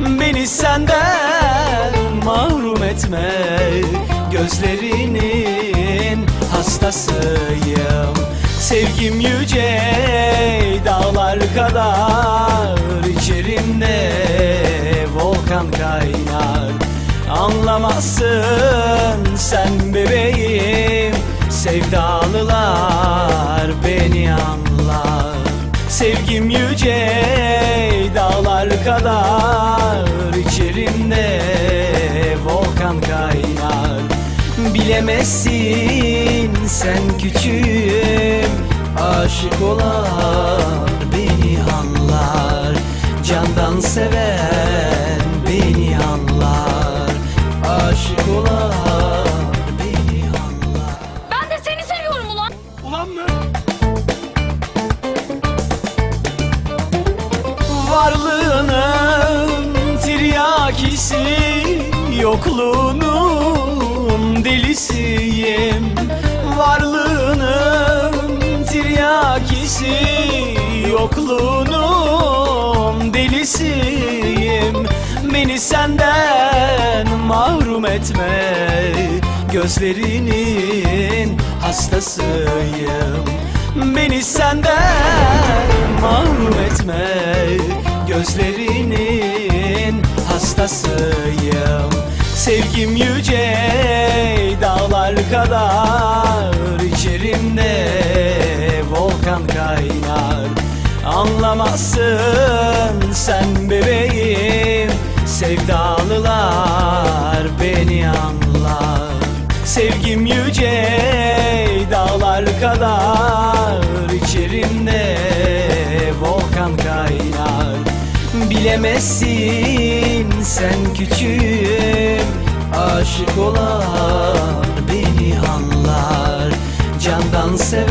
Beni senden mahrum etme. Gözlerinin hastasıyım. Sevgim yüce dağlar kadar içerimde volkan kaynar. Anlamazsın sen bebeğim Sevdalılar beni anlar. Sevgim yüce dağlar kadar Bilemezsin sen küçüğüm Aşık olan beni anlar Candan seven beni anlar Aşık olan beni anlar Ben de seni seviyorum ulan. Ulan mı? Varlığının tiryakisi Yokluğunun delisiyim Varlığının tiryakisi Yokluğunun delisiyim. Beni senden mahrum etme Gözlerinin hastasıyım. Beni senden mahrum etme Gözlerinin hastasıyım. Sevgim yüce kadar içerimde volkan kaynar. Anlamazsın sen bebeğim Sevdalılar beni anlar. Sevgim yüce dağlar kadar içerimde volkan kaynar. Bilemezsin sen küçüğüm Aşık olan beni anlar Candan seven